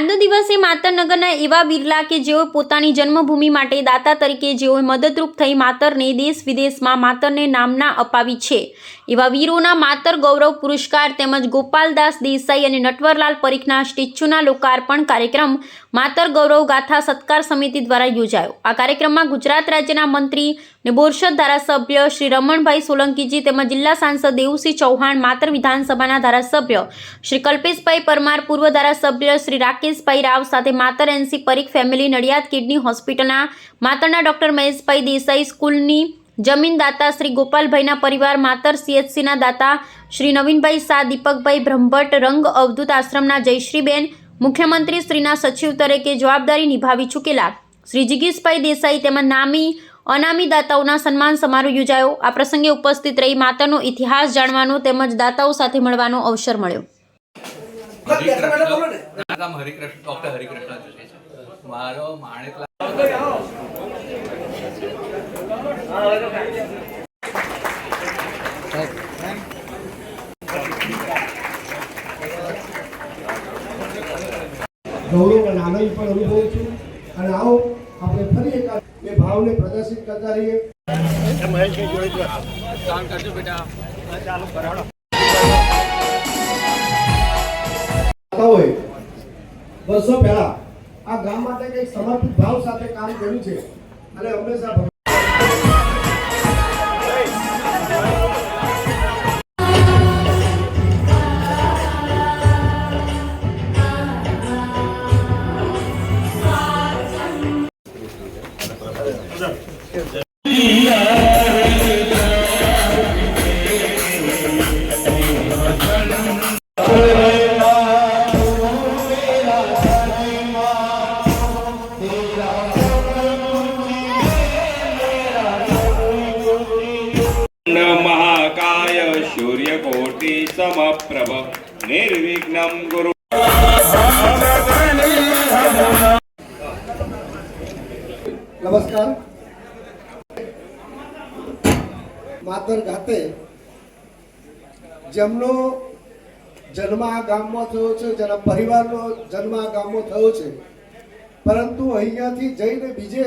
આજનો દિવસે માતરનગરના એવા બિરલા કે જેઓ પોતાની જન્મભૂમિ માટે દાતા તરીકે જેઓએ મદદરૂપ થઈ માતરને દેશ વિદેશમાં માતરને નામના અપાવી છે. એવા વીરોના માતર ગૌરવ પુરસ્કાર તેમજ ગોપાલદાસ દેસાઈ અને નટવરલાલ પરીખના સ્ટેચ્યુના લોકાર્પણ કાર્યક્રમ માતર ગૌરવ ગાથા સત્કાર સમિતિ દ્વારા યોજાયો. આ કાર્યક્રમમાં ગુજરાત રાજ્યના મંત્રી ને બોરસદ ધારાસભ્ય શ્રી રમણભાઈ સોલંકીજી તેમજ જિલ્લા સાંસદ દેવુસિંહ ચૌહાણ, માતર વિધાનસભાના ધારાસભ્ય શ્રી કલ્પેશભાઈ પરમાર, પૂર્વ ધારાસભ્ય શ્રી રાકેશભાઈ રાવ સાથે Matar NC Parikh family Nadiad kidney હોસ્પિટલના માતરના ડોક્ટર મહેશભાઈ દેસાઈ સ્કૂલની જમીનદાતા શ્રી ગોપાલભાઈના પરિવાર, માતર સીએચસીના દાતા શ્રી નવીનભાઈ શાહ, દીપકભાઈ બ્રહ્મભટ્ટ, રંગ અવધૂત આશ્રમના જયશ્રીબેન મુખ્યમંત્રી શ્રીના સચિવ તરીકે જવાબદારી નિભાવી ચૂકેલા શ્રી જીગીશભાઈ દેસાઈ તેમજ નામી, અનામી દાતાઓના સન્માન સમારોહ યોજાયો. આ પ્રસંગે ઉપસ્થિત રહી માતાનો ઇતિહાસ જાણવાનો તેમજ દાતાઓ સાથે મળવાનો અવસર મળ્યો. મારો માણેકલા ગૌરવ અને આનંદ પણ અનુભવું છું. અને આવો, આપણે ફરી એક એ ભાવને પ્રદર્શિત કરતા રહીએ. હોય, વર્ષો પહેલા આ ગામ માટે કંઈક સમર્પિત ભાવ સાથે કામ કર્યું છે. અને હંમેશા નમસ્કાર માતર ખાતે જેમનો જન્મ આ ગામમાં થયો છે જેના પરિવારનો જન્મ આ ગામમાં થયો છે પરંતુ અહીંયાથી જઈને બીજે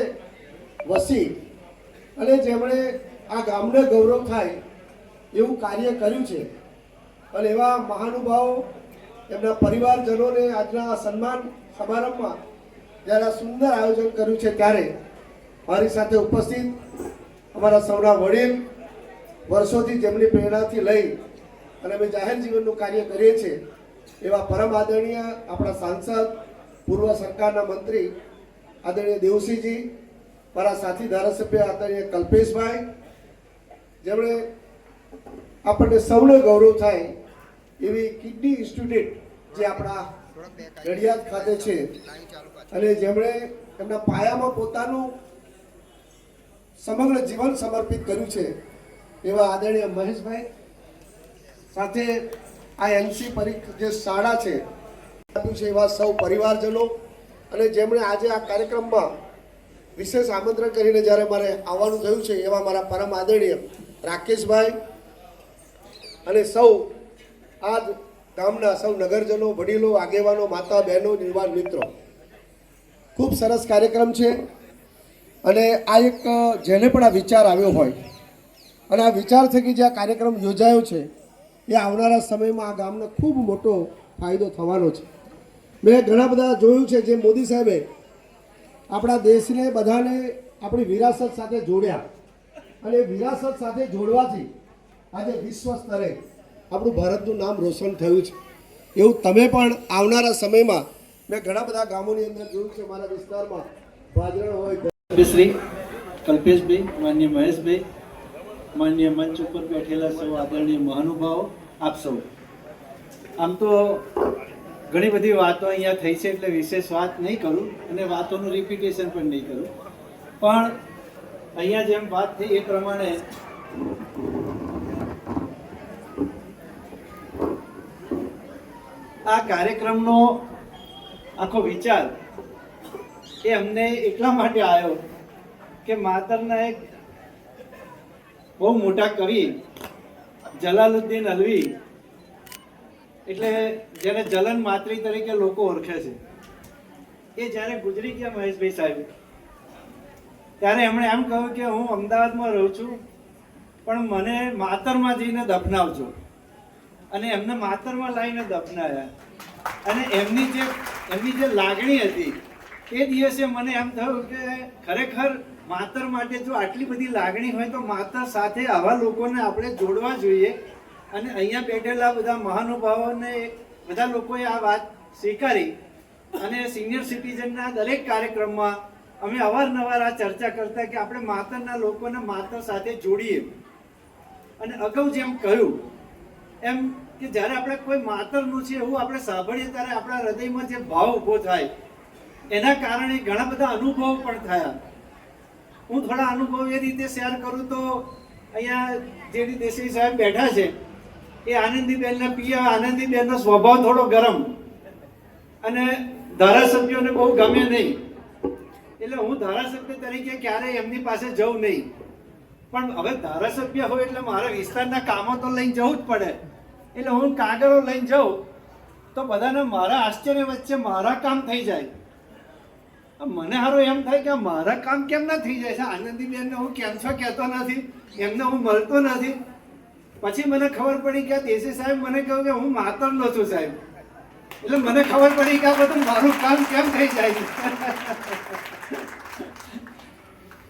વસી અને જેમણે આ ગામને ગૌરવ થાય એવું કાર્ય કર્યું છે. અને એવા મહાનુભાવો એમના પરિવારજનોને આજના સન્માન સમારંભમાં જ્યારે સુંદર આયોજન કર્યું છે ત્યારે મારી સાથે ઉપસ્થિત અમારા સૌના વડીલ વર્ષોથી જેમની પ્રેરણાથી લઈ અને અમે જાહેર જીવનનું કાર્ય કરીએ છીએ, એવા પરમ આદરણીય આપણા સાંસદ, પૂર્વ સરકારના મંત્રી આદરણીય દેવસિંહજી, મારા સાથી ધારાસભ્ય આદરણીય કલ્પેશભાઈ, જેમણે આપણને સૌને ગૌરવ થાય એવી કિડની ઇન્સ્ટિટ્યૂટ જે આપણા રડિયાદ ખાતે છે. અને જેમણે એમના પાયામાં પોતાનું સમગ્ર જીવન સમર્પિત કર્યું છે. એવા આદરણીય મહેશભાઈ સાથે આ એનસી પરીખ જે શાળા છે એવા સૌ પરિવારજનો. અને જેમણે આજે આ કાર્યક્રમમાં વિશેષ આમંત્રણ કરીને જ્યારે મારે આવવાનું થયું છે એવા મારા પરમ આદરણીય રાકેશભાઈ અને સૌ આ ગામના સૌ નગરજનો, વડીલો, આગેવાનો, માતા, બહેનો, યુવાન મિત્રો, ખૂબ સરસ કાર્યક્રમ છે અને આ એક જેને પણ આ વિચાર આવ્યો હોય અને આ વિચાર થકી જે આ કાર્યક્રમ યોજાયો છે, એ આવનારા સમયમાં આ ગામને ખૂબ મોટો ફાયદો થવાનો છે. મેં ઘણા બધા જોયું છે જે મોદી સાહેબે આપણા દેશને બધાને આપણી વિરાસત સાથે જોડ્યા અને વિરાસત સાથે જોડવાથી આજે વિશ્વ સ્તરે આપણું ભારતનું નામ રોશન થયું છે. એવું તમે પણ આવનારા સમયમાં મેં ઘણા બધા ગામોની અંદર જોયું છે, મારા વિસ્તારમાં ભાજરણ હોય શ્રી કલ્પેશભાઈ, માન્ય મહેશભાઈ, માન્ય મંચ ઉપર બેઠેલા સૌ આદરણીય મહાનુભાવો, આપ સૌ. આમ તો ઘણી બધી વાતો અહીંયા થઈ છે એટલે વિશેષ વાત નહીં કરું અને વાતોનું રિપીટેશન પણ નહીં કરું. પણ અહીંયા જેમ વાત થઈ એ પ્રમાણે આ કાર્યક્રમનો આખો વિચાર એ અમને એટલા માટે આવ્યો કે માતરના એક બહુ મોટા કવિ જલાલુદ્દીન અલવી, એટલે જેને જલન માત્રી તરીકે લોકો ઓળખે છે, એ જ્યારે ગુજરી ગયા મહેશભાઈ સાહેબ, ત્યારે એમણે એમ કહ્યું કે હું અમદાવાદમાં રહું છું, પણ મને માતરમાં જઈને દફનાવજો. અને એમને માતરમાં લાવીને દફનાયા. અને એમની જે એમની જે લાગણી હતી, એ દિવસે મને એમ થયું કે ખરેખર માતર માટે જો આટલી બધી લાગણી હોય તો માતર સાથે આવા લોકોને આપણે જોડવા જોઈએ. અને અહીંયા બેઠેલા બધા મહાનુભાવોને, બધા લોકોએ આ વાત સ્વીકારી. અને સિનિયર સિટીઝનના દરેક કાર્યક્રમમાં અમે અવારનવાર આ ચર્ચા કરતા કે આપણે માતરના લોકોને માતર સાથે જોડીએ. અને અગાઉ જેમ કહ્યું, એમ કે જ્યારે આપણે કોઈ માતરનું છે એવું આપણે સાંભળીએ ત્યારે આપણા હૃદયમાં જે ભાવ ઊભો થાય, એના કારણે ઘણા બધા અનુભવો પણ થયા. હું થોડા અનુભવ એ રીતે શેર કરું તો અહીંયા જે દેસાઈ સાહેબ બેઠા છે, એ આનંદીબેનના પિયા, આનંદીબેનનો સ્વભાવ થોડો ગરમ અને ધારાસભ્યોને બહુ ગમે નહીં. એટલે હું ધારાસભ્ય તરીકે ક્યારેય એમની પાસે જઉં નહીં. પણ હવે ધારાસભ્ય હોય એટલે મારા વિસ્તારના કામો તો લઈને જવું જ પડે. એટલે હું કાગળો લઈને જાઉં, તો બધાને મારા આશ્ચર્ય વચ્ચે મારા કામ થઈ જાય. મને સારું એમ થાય કે મારા કામ કેમ ના થઈ જાય છે? આનંદીબેનને હું કેમ છો કહેતો નથી, એમને હું મળતો નથી. પછી મને ખબર પડી કે આ સાહેબ મને કહ્યું કે હું માતરનો છું સાહેબ. એટલે મને ખબર પડી કે આ બધું મારું કામ કેમ થઈ જાય છે?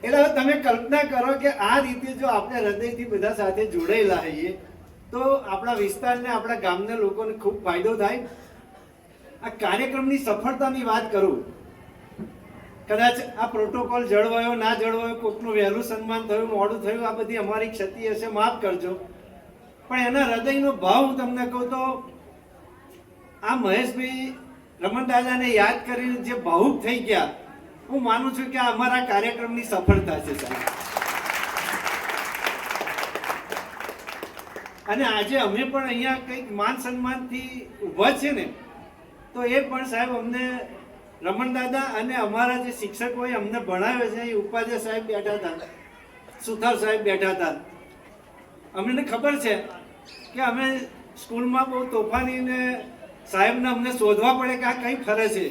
એટલે તમે કલ્પના કરો કે આ રીતે જો આપણે હૃદયથી બધા સાથે જોડાયેલા હોઈએ તો આપણા વિસ્તારને, આપણા ગામના લોકોને ખૂબ ફાયદો થાય. આ કાર્યક્રમની સફળતાની વાત કરું. કદાચ આ પ્રોટોકોલ જળવાયો, ના જળવાયો, કોકનું વહેલું સન્માન થયું, મોડું થયું, આ બધી અમારી ક્ષતિ હશે, માફ કરજો. પણ એના હૃદયનો ભાવ હું તમને કહું તો, આ મહેશભાઈ રમણ દાદાને યાદ કરીને જે ભાવુક થઈ ગયા, હું માનું છું કે આ અમારા કાર્યક્રમની સફળતા છે, સાહેબ. અને આજે અમે પણ અહીંયા કંઈક માન સન્માનથી ઊભા છે ને, તો એ પણ સાહેબ અમને રમણ દાદા અને અમારા જે શિક્ષકોએ અમને ભણાવ્યો છે, એ ઉપાધ્યાય સાહેબ બેઠા હતા, સુથાર સાહેબ બેઠા હતા. અમને ખબર છે કે અમે સ્કૂલમાં બહુ તોફાનીને સાહેબને અમને શોધવા પડે કે આ કંઈ ફરે છે.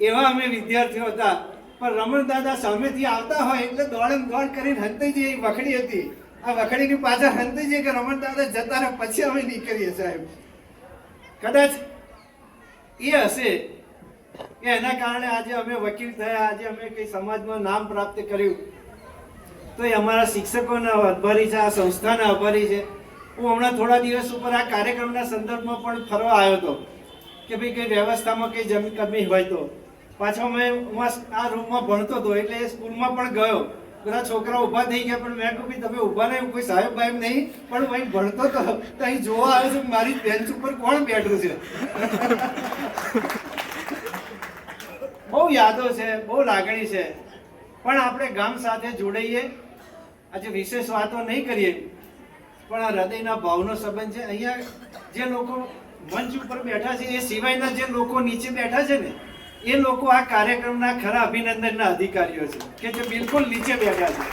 એવા અમે વિદ્યાર્થીઓ હતા. પણ રમણ દાદા સામેથી આવતા હોય એટલે દોડ દોડ કરીને હંતાઈ એ વખડી હતી. આ વખડીની પાછળ હંતી છે કે રમણ દાદા જતા ને પછી અમે નીકળીએ સાહેબ. કદાચ એ હશે. કે એના કારણે આજે અમે વકીલ થયા, આજે અમે કઈ સમાજમાં નામ પ્રાપ્ત કર્યું. તો એ અમારા શિક્ષકોના આભારી છે, આ સંસ્થાના આભારી છે. હું હમણાં થોડા દિવસ ઉપર આ કાર્યક્રમના સંદર્ભમાં પણ ફરવા આવ્યો હતો કે ભાઈ કઈ વ્યવસ્થામાં કઈ જમીન કમી હોય તો. પાછો મેં હું આ રૂમમાં ભણતો હતો, એટલે એ સ્કૂલમાં પણ ગયો. બધા છોકરા ઊભા થઈ ગયા, પણ મેં કહ્યું તમે ઊભા નહીં, કોઈ સાહેબ બાહેબ નહીં, પણ ભાઈ ભણતો તો તો અહીં જોવા આવ્યો છે મારી બેન્ચ ઉપર કોણ બેઠું છે? બહુ યાદો છે, બહુ લાગણી છે. પણ આપણે ગામ સાથે જોડાઈએ, આજે વિશેષ વાતો નહીં કરીએ, પણ આ હૃદયના ભાવનો સંબંધ છે. અહીંયા જે લોકો મંચ ઉપર બેઠા છે, એ સિવાયના જે લોકો નીચે બેઠા છે ને એ લોકો આ કાર્યક્રમના ખરા અભિનંદનના અધિકારીઓ છે, કે જે બિલકુલ નીચે બેઠા છે.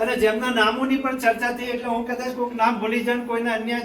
અને જેમના નામોની પણ ચર્ચા થઈ, એટલે હું કદાચ કોઈક નામ ભૂલી જાઉં કોઈને અન્યાય